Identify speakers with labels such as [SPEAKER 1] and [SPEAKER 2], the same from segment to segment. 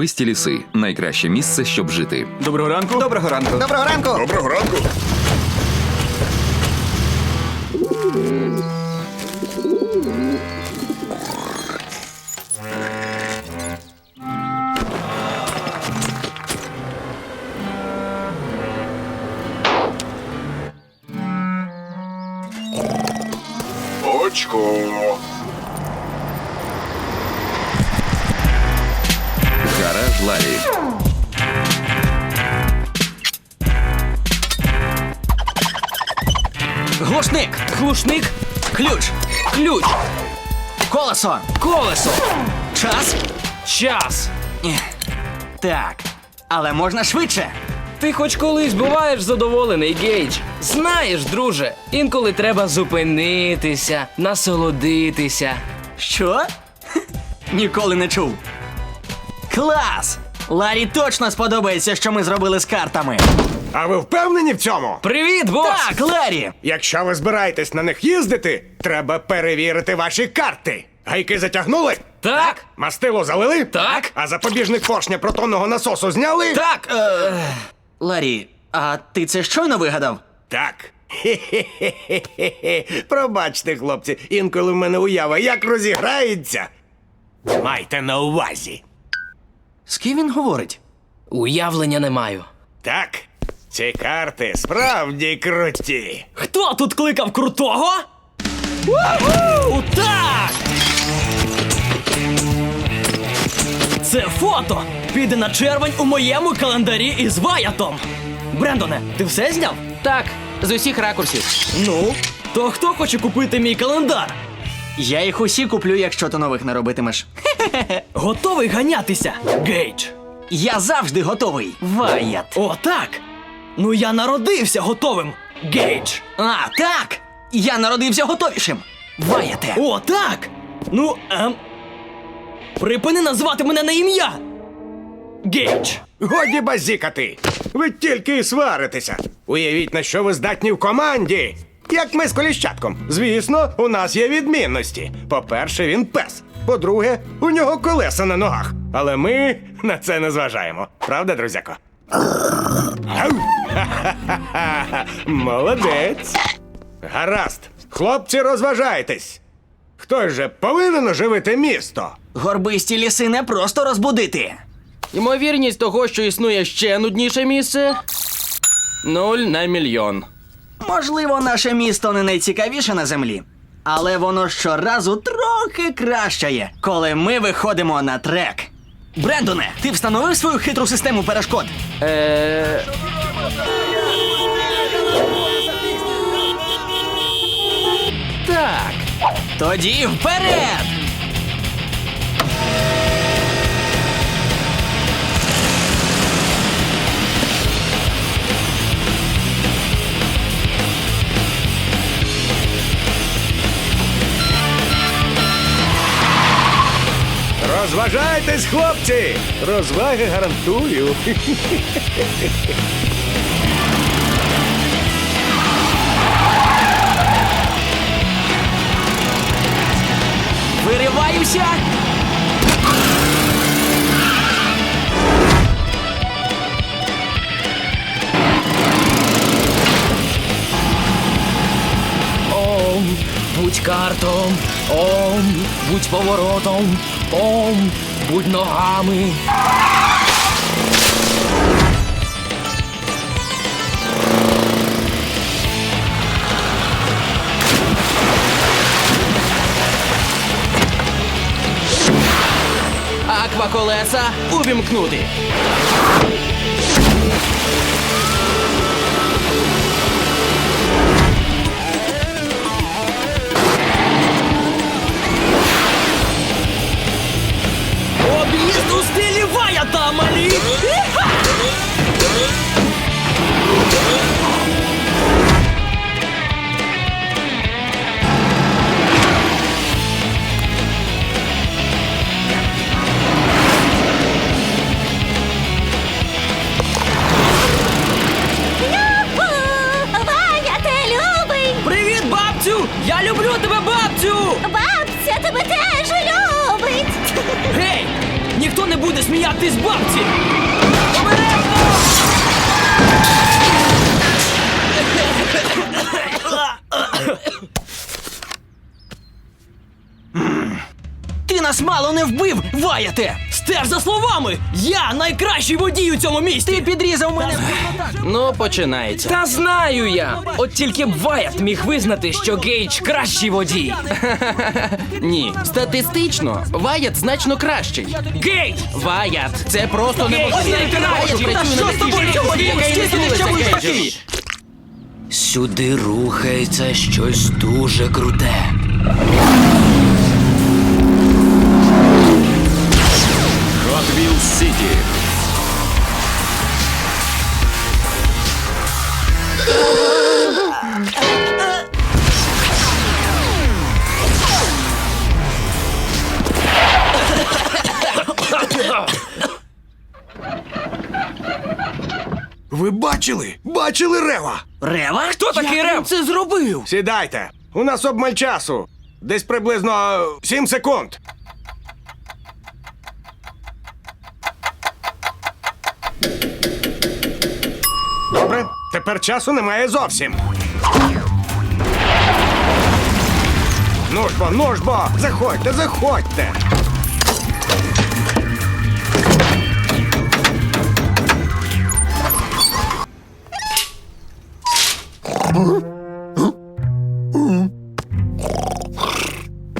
[SPEAKER 1] Горбисті ліси найкраще місце, щоб жити.
[SPEAKER 2] Доброго ранку.
[SPEAKER 3] Доброго ранку. Доброго ранку.
[SPEAKER 4] Доброго ранку. Очко.
[SPEAKER 1] Гараж Ларі.
[SPEAKER 2] Глушник. Глушник. Ключ. Ключ.
[SPEAKER 3] Колесо.
[SPEAKER 2] Колесо.
[SPEAKER 3] Час.
[SPEAKER 2] Час.
[SPEAKER 3] Так. Але можна швидше.
[SPEAKER 5] Ти хоч колись буваєш задоволений, Гейдж. Знаєш, друже, інколи треба зупинитися, насолодитися.
[SPEAKER 3] Що? Ніколи не чув. Клас! Ларі точно сподобається, що ми зробили з картами.
[SPEAKER 4] А ви впевнені в цьому?
[SPEAKER 5] Привіт, бос!
[SPEAKER 3] Так, Ларі!
[SPEAKER 4] Якщо ви збираєтесь на них їздити, треба перевірити ваші карти. Гайки затягнули?
[SPEAKER 5] Так,
[SPEAKER 4] Мастило залили?
[SPEAKER 5] Так.
[SPEAKER 4] А запобіжник поршня протонного насосу зняли?
[SPEAKER 5] так.
[SPEAKER 3] Е, Ларі, а ти це щойно вигадав?
[SPEAKER 4] Так. Хе-хе-хе-хе-хе. Пробачте, хлопці, інколи в мене уява як розіграється. Майте на увазі.
[SPEAKER 3] З ким він говорить?
[SPEAKER 5] Уявлення не маю.
[SPEAKER 4] Так, ці карти справді круті.
[SPEAKER 2] Хто тут кликав крутого? Уху! Так! Це фото піде на червень у моєму календарі із Ваятом. Брендоне, ти все зняв?
[SPEAKER 5] Так, з усіх ракурсів.
[SPEAKER 2] Ну, то хто хоче купити мій календар?
[SPEAKER 3] Я їх усі куплю, якщо ти нових не робитимеш.
[SPEAKER 2] Готовий ганятися, Гейдж?
[SPEAKER 3] Я завжди готовий. Ваят.
[SPEAKER 2] О, так. Ну я народився готовим, Гейдж.
[SPEAKER 3] А, так! Я народився готовішим. Ваяте.
[SPEAKER 2] О, так. Ну, ем. Припини назвати мене на ім'я. Гейдж.
[SPEAKER 4] Годі базікати! Ви тільки і сваритеся. Уявіть, на що ви здатні в команді. Як ми з коліщатком. Звісно, у нас є відмінності. По-перше, він пес. По-друге, у нього колеса на ногах. Але ми на це не зважаємо. Правда, друзяко? Молодець. Гаразд. Хлопці, розважайтесь. Хтось же повинен оживити місто.
[SPEAKER 3] Горбисті ліси не просто розбудити.
[SPEAKER 5] Ймовірність того, що існує ще нудніше місце. Нуль на мільйон.
[SPEAKER 3] Можливо, наше місто не найцікавіше на землі, але воно щоразу трохи кращає, коли ми виходимо на трек. Брендоне, ти встановив свою хитру систему перешкод?
[SPEAKER 5] Е... Так.
[SPEAKER 3] Тоді вперед!
[SPEAKER 4] Розважайтесь, хлопці! Розваги гарантую.
[SPEAKER 3] Вириваюся!
[SPEAKER 5] Будь картом, ом, будь поворотом, ом, будь ногами. Акваколеса увімкнути.
[SPEAKER 2] У стилі
[SPEAKER 3] ваяте!
[SPEAKER 2] Стеж за словами! Я найкращий водій у цьому місті!
[SPEAKER 3] Ти підрізав мене.
[SPEAKER 6] Ну, починається.
[SPEAKER 5] Та знаю я! От тільки б Ваят міг визнати, що Гейдж кращий водій.
[SPEAKER 6] Ні, статистично, Ваят значно кращий.
[SPEAKER 5] Гейдж!
[SPEAKER 6] Ваят, це просто неможливо.
[SPEAKER 2] Та що з тобою? ти такий?
[SPEAKER 5] Сюди рухається щось дуже круте.
[SPEAKER 4] Ви бачили? Бачили рева?
[SPEAKER 3] Рева?
[SPEAKER 5] Хто такий Рев?
[SPEAKER 3] Це зробив.
[SPEAKER 4] Сідайте. У нас обмаль часу. Десь приблизно 7 секунд. Добре, тепер часу немає зовсім. Ну ж бо, ну ж бо, заходьте, заходьте.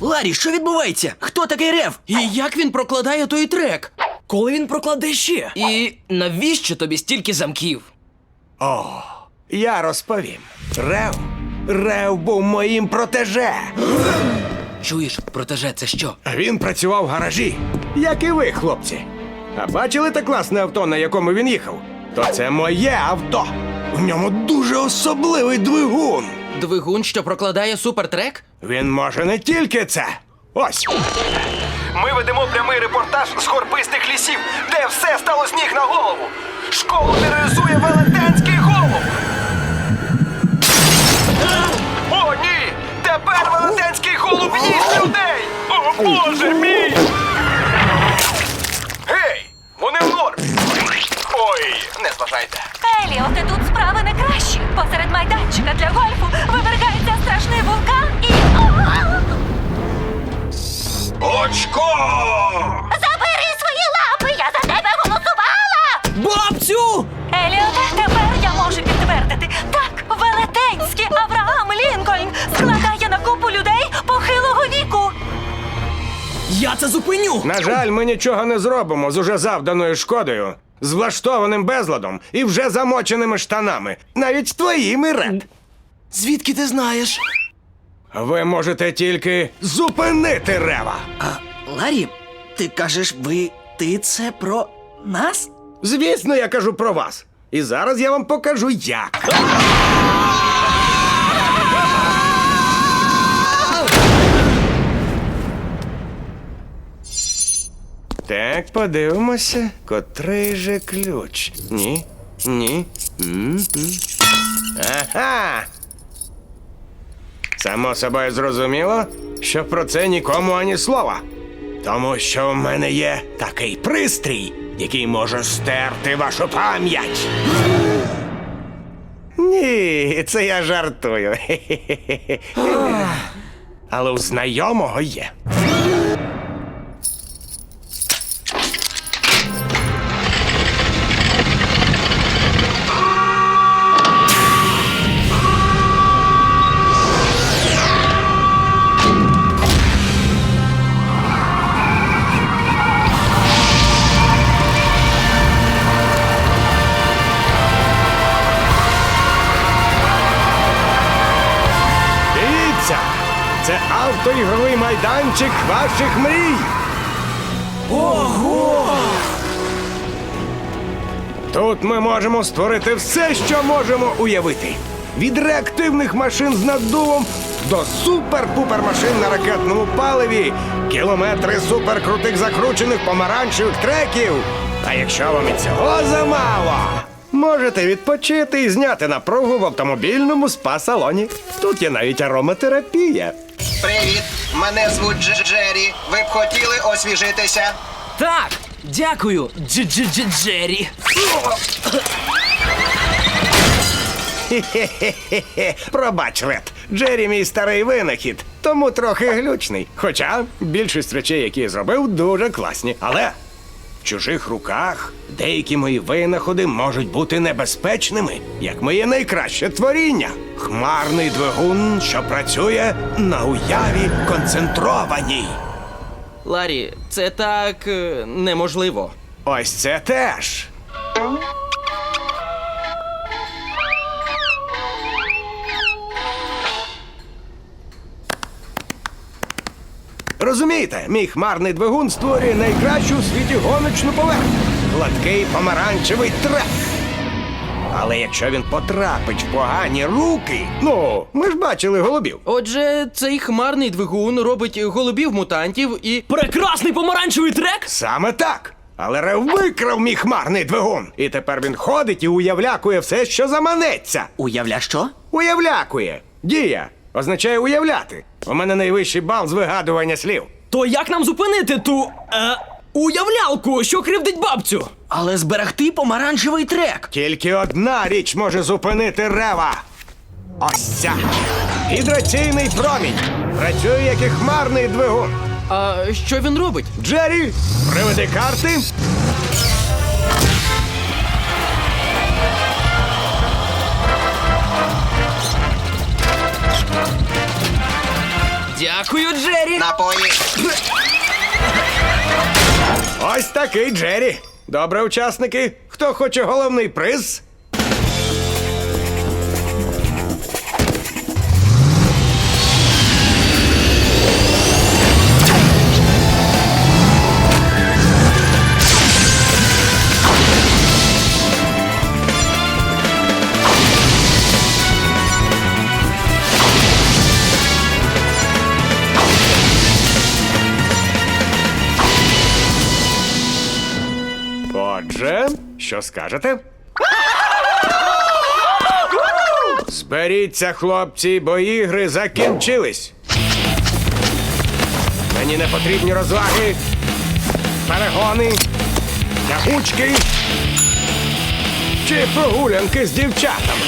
[SPEAKER 3] Ларі, що відбувається? Хто такий рев?
[SPEAKER 6] І як він прокладає той трек?
[SPEAKER 2] Коли він прокладе ще?
[SPEAKER 5] І навіщо тобі стільки замків?
[SPEAKER 4] О, я розповім. Рев. Рев був моїм протеже.
[SPEAKER 5] Чуєш, протеже, це що?
[SPEAKER 4] А Він працював в гаражі, як і ви, хлопці. А бачили те класне авто, на якому він їхав? То це моє авто. В ньому дуже особливий двигун.
[SPEAKER 6] Двигун, що прокладає супертрек?
[SPEAKER 4] Він може не тільки це. Ось.
[SPEAKER 7] Ми ведемо прямий репортаж з горбистих лісів, де все стало з ніг на голову. Школу тероризує велетенський голуб. О, ні! Тепер велетенський голуб їсть людей! О, боже мій! Гей! Вони в нормі! Ой, не зважайте.
[SPEAKER 8] Еліоте, тут справи не кращі. Посеред майданчика для гольфу вивергається страшний вулкан і.
[SPEAKER 7] Очко!
[SPEAKER 8] Забери свої лапи! Я за тебе голосувала!
[SPEAKER 2] Бабцю!
[SPEAKER 8] Еліоте, тепер я можу підтвердити. Так, велетенський Авраам Лінкольн складає на купу людей похилого віку.
[SPEAKER 2] Я це зупиню!
[SPEAKER 4] На жаль, ми нічого не зробимо з уже завданою шкодою, з влаштованим безладом і вже замоченими штанами, навіть твоїми ред.
[SPEAKER 6] Звідки ти знаєш?
[SPEAKER 4] Ви можете тільки зупинити рева.
[SPEAKER 3] А, Ларі, ти кажеш, ви. ти це про нас?
[SPEAKER 4] Звісно, я кажу про вас. І зараз я вам покажу як. Так, подивимося, котрий же ключ. Ні, ні. м-м. Ага. Само собою зрозуміло, що про це нікому ані слова. Тому що в мене є такий пристрій, який може стерти вашу пам'ять. Ні, це я жартую. Але у знайомого є. Майданчик ваших мрій. Ого! Тут ми можемо створити все, що можемо уявити. Від реактивних машин з наддувом до супер-пупер машин на ракетному паливі, кілометри суперкрутих закручених помаранчевих треків. А якщо вам і цього замало, можете відпочити і зняти напругу в автомобільному спа-салоні. Тут є навіть ароматерапія.
[SPEAKER 9] Привіт, мене звуть Дж- Джері. Ви б хотіли освіжитися?
[SPEAKER 5] Так, Дякую, Дж-Дж-Дж-Джері.
[SPEAKER 4] Хе-хе-хе. Пробач, Ред. Джері мій старий винахід, тому трохи глючний. Хоча більшість речей, які я зробив, дуже класні. Але в чужих руках деякі мої винаходи можуть бути небезпечними, як моє найкраще творіння. Хмарний двигун, що працює на уяві концентрованій.
[SPEAKER 6] Ларі, це так е, неможливо.
[SPEAKER 4] Ось це теж. Розумієте, мій хмарний двигун створює найкращу у світі гоночну поверхню. Гладкий помаранчевий трек. Але якщо він потрапить в погані руки, ну, ми ж бачили голубів.
[SPEAKER 6] Отже, цей хмарний двигун робить голубів мутантів і.
[SPEAKER 2] Прекрасний помаранчевий трек!
[SPEAKER 4] Саме так. Але Рев викрав мій хмарний двигун. І тепер він ходить і уявлякує все, що заманеться.
[SPEAKER 3] Уявля що?
[SPEAKER 4] Уявлякує. Дія означає уявляти. У мене найвищий бал з вигадування слів.
[SPEAKER 2] То як нам зупинити ту. е. уявлялку, що кривдить бабцю?
[SPEAKER 3] Але зберегти помаранчевий трек.
[SPEAKER 4] Тільки одна річ може зупинити рева. Ось ця. Гідраційний промінь. Працює як і хмарний двигун.
[SPEAKER 6] А що він робить?
[SPEAKER 4] Джері, приведи карти.
[SPEAKER 5] Дякую, Джері.
[SPEAKER 4] Ось такий Джері. Добре, учасники. Хто хоче головний приз? Що скажете? Зберіться, хлопці, бо ігри закінчились. Мені не потрібні розваги, перегони, тягучки чи прогулянки з дівчатами.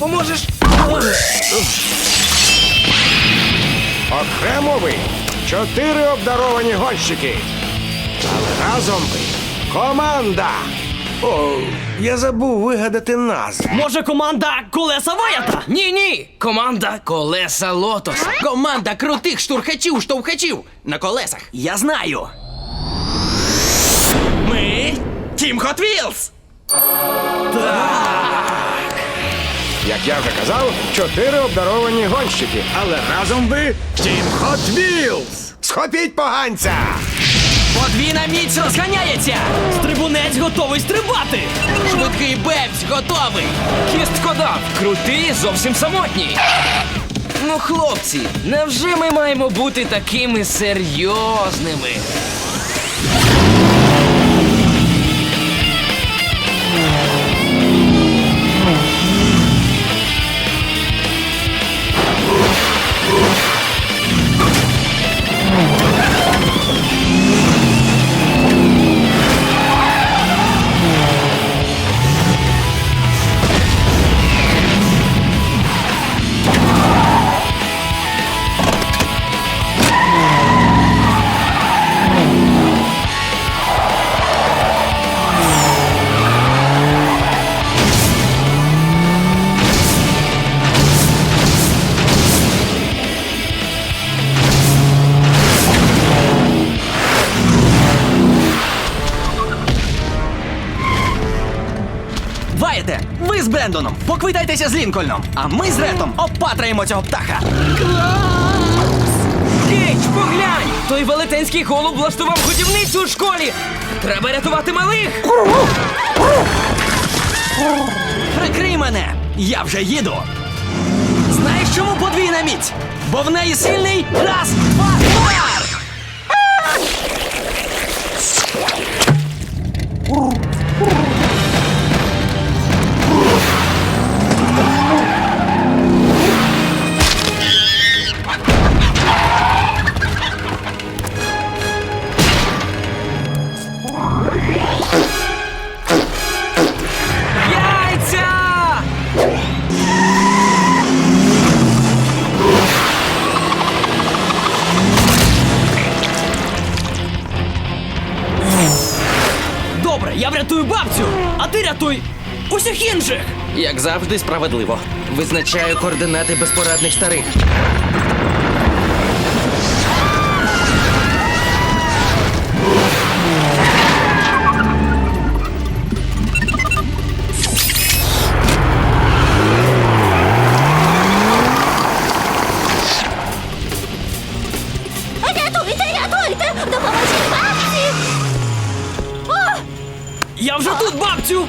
[SPEAKER 5] Допоможеш?
[SPEAKER 4] Окремо ви чотири обдаровані гонщики. Але разом ви команда. О, я забув вигадати назву.
[SPEAKER 2] Може, команда колеса Ваята?
[SPEAKER 5] Ні, ні. Команда Колеса Лотос.
[SPEAKER 6] Команда крутих штурхачів, штовхачів на колесах.
[SPEAKER 3] Я знаю.
[SPEAKER 6] Ми Тім Hot Wheels!
[SPEAKER 4] Як я вже казав, чотири обдаровані гонщики. Але разом ви Тім Hot Wheels. Схопіть поганця!
[SPEAKER 3] Подвійна міць розганяється.
[SPEAKER 2] Стрибунець готовий стрибати!
[SPEAKER 6] Швидкий Бебсь готовий!
[SPEAKER 5] Кісткодав. Крутий, зовсім самотній. Ну, хлопці, невже ми маємо бути такими серйозними?
[SPEAKER 3] Ваєте, ви з Брендоном поквитайтеся з Лінкольном, а ми з Ретом опатраємо цього птаха.
[SPEAKER 5] Кейдж, поглянь! Той велетенський голуб влаштував годівницю у школі! Треба рятувати малих!
[SPEAKER 3] Прикрий мене! Я вже їду. Знаєш, чому подвійна міць? Бо в неї сильний раз, два, удар!
[SPEAKER 6] Врятуй усіх інших!
[SPEAKER 10] Як завжди, справедливо. Визначаю координати безпорадних старих.
[SPEAKER 7] Рятуйте, рятуйте! Допоможіть бабці!
[SPEAKER 6] Я вже тут, бабцю!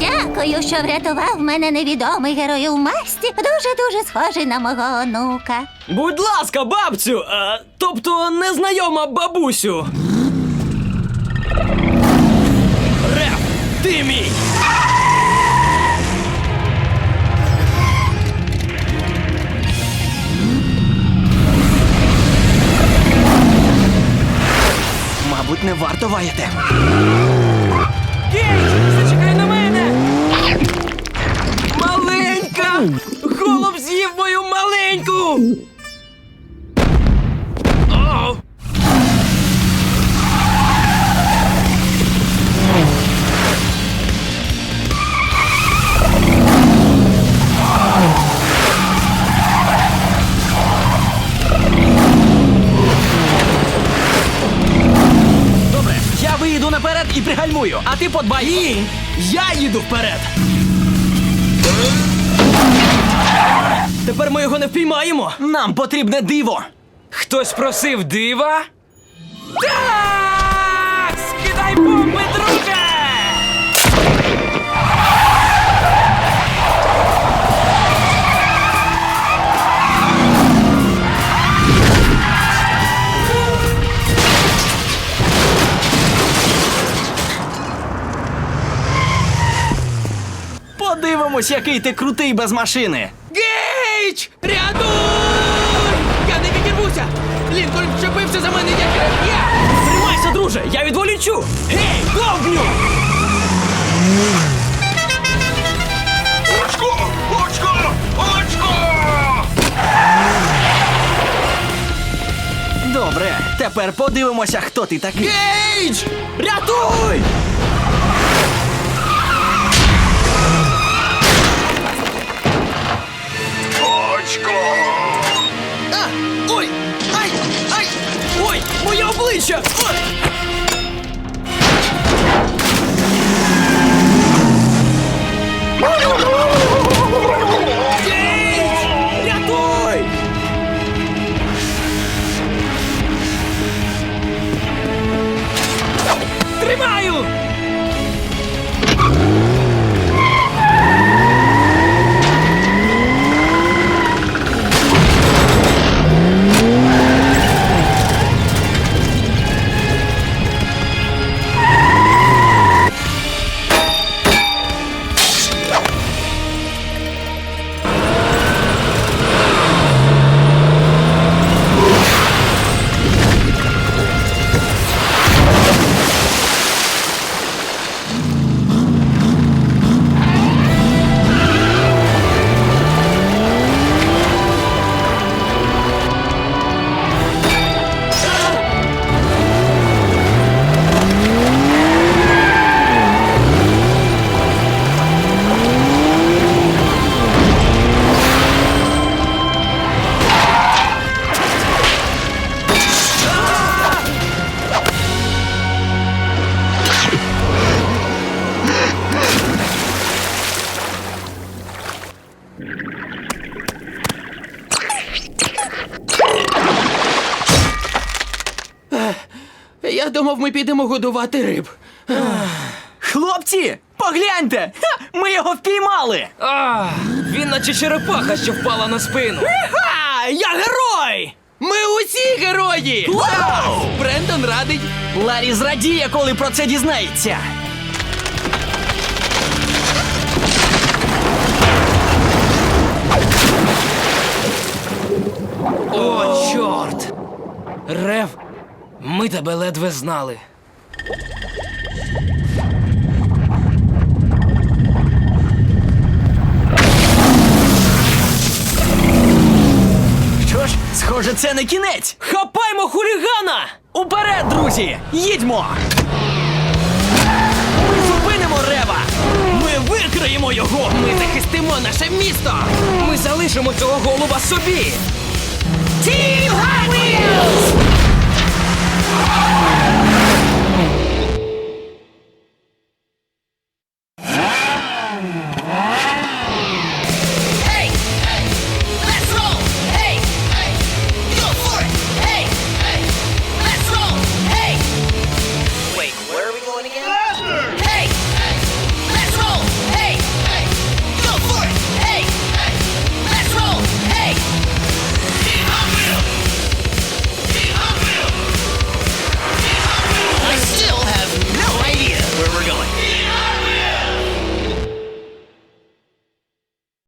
[SPEAKER 7] Дякую, що врятував мене невідомий герой у масті. Дуже-дуже схожий на мого онука.
[SPEAKER 6] Будь ласка, бабцю! А, тобто незнайома бабусю. Рев, ти мій!
[SPEAKER 3] Не варто ваяти.
[SPEAKER 6] Гейдж, зачекай на мене! Маленька! Голуб з'їв мою маленьку!
[SPEAKER 3] А ти подбай.
[SPEAKER 6] Ні! Я їду вперед! Тепер ми його не впіймаємо!
[SPEAKER 3] Нам потрібне диво.
[SPEAKER 5] Хтось просив дива? Так!
[SPEAKER 3] Подивимось, який ти крутий без машини.
[SPEAKER 10] Гейдж! Рятуй! Я не відірвуся! Лінкольн вчепився за мене, як я!
[SPEAKER 6] Тримайся, друже! Я відволічу! Гей, довбню!
[SPEAKER 11] Очко! Очко! Очко!
[SPEAKER 3] Добре, тепер подивимося, хто ти такий.
[SPEAKER 10] Гейдж!
[SPEAKER 6] Рятуй!
[SPEAKER 11] Очко!
[SPEAKER 6] А! Ой! Ай! Ай! Ой! Моє обличчя! Ой! Гейдж!
[SPEAKER 10] Ми підемо годувати риб.
[SPEAKER 3] Хлопці, погляньте! Ха, ми його впіймали!
[SPEAKER 5] А, він наче черепаха, що впала на спину.
[SPEAKER 6] Ха! Я герой!
[SPEAKER 10] Ми усі герої!
[SPEAKER 3] Вау!
[SPEAKER 10] Брендон радий.
[SPEAKER 3] Ларі зрадіє, коли про це дізнається.
[SPEAKER 5] О, чорт! Рев, ми тебе ледве знали.
[SPEAKER 12] Що ж, схоже, це не кінець.
[SPEAKER 3] Хапаймо хулігана! Уперед, друзі! Їдьмо! Ми зупинимо рева! Ми викриємо його!
[SPEAKER 6] Ми захистимо наше місто!
[SPEAKER 5] Ми залишимо цього голуба собі!
[SPEAKER 6] Team Hot Wheels!